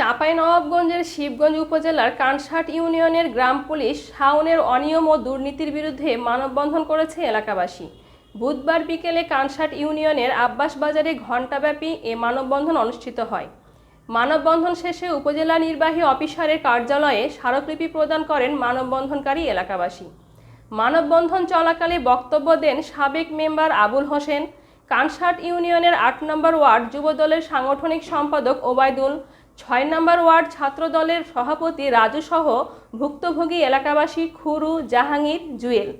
চাঁপাইনবাবগঞ্জের শিবগঞ্জ উপজেলার কানসাট ইউনিয়নের গ্রাম পুলিশ শাওনের অনিয়ম ও দুর্নীতির বিরুদ্ধে মানববন্ধন করেছে এলাকাবাসী। বুধবার বিকেলে কানসাট ইউনিয়নের আব্বাস বাজারে ঘণ্টাব্যাপী এ মানববন্ধন অনুষ্ঠিত হয়। মানববন্ধন শেষে উপজেলা নির্বাহী অফিসারের কার্যালয়ে স্মারকলিপি প্রদান করেন মানববন্ধনকারী এলাকাবাসী। মানববন্ধন চলাকালে বক্তব্য দেন সাবেক মেম্বার আবুল হোসেন, কানসাট ইউনিয়নের আট নম্বর ওয়ার্ড যুবদলের সাংগঠনিক সম্পাদক ওবায়দুল ছয় নম্বর ওয়ার্ড ছাত্রদলের সভাপতি রাজু সহ ভুক্তভোগী এলাকাবাসী খুরু জাহাঙ্গীর জুয়েল।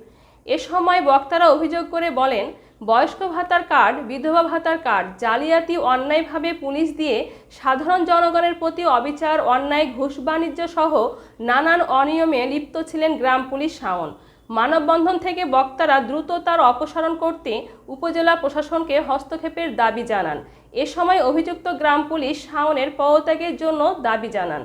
এ সময় বক্তারা অভিযোগ করে বলেন, বয়স্ক ভাতার কার্ড, বিধবা ভাতার কার্ড, জালিয়াতি, অন্যায়ভাবে পুলিশ দিয়ে সাধারণ জনগণের প্রতি অবিচার, অন্যায়, ঘুষ বাণিজ্য সহ নানান অনিয়মে লিপ্ত ছিলেন গ্রাম পুলিশ শাওন। মানববন্ধন থেকে বক্তারা দ্রুত তার অপসারণ করতে উপজেলা প্রশাসনকে হস্তক্ষেপের দাবি জানান। এ সময় অভিযুক্ত গ্রাম পুলিশ শাওনের পদত্যাগের জন্য দাবি জানান।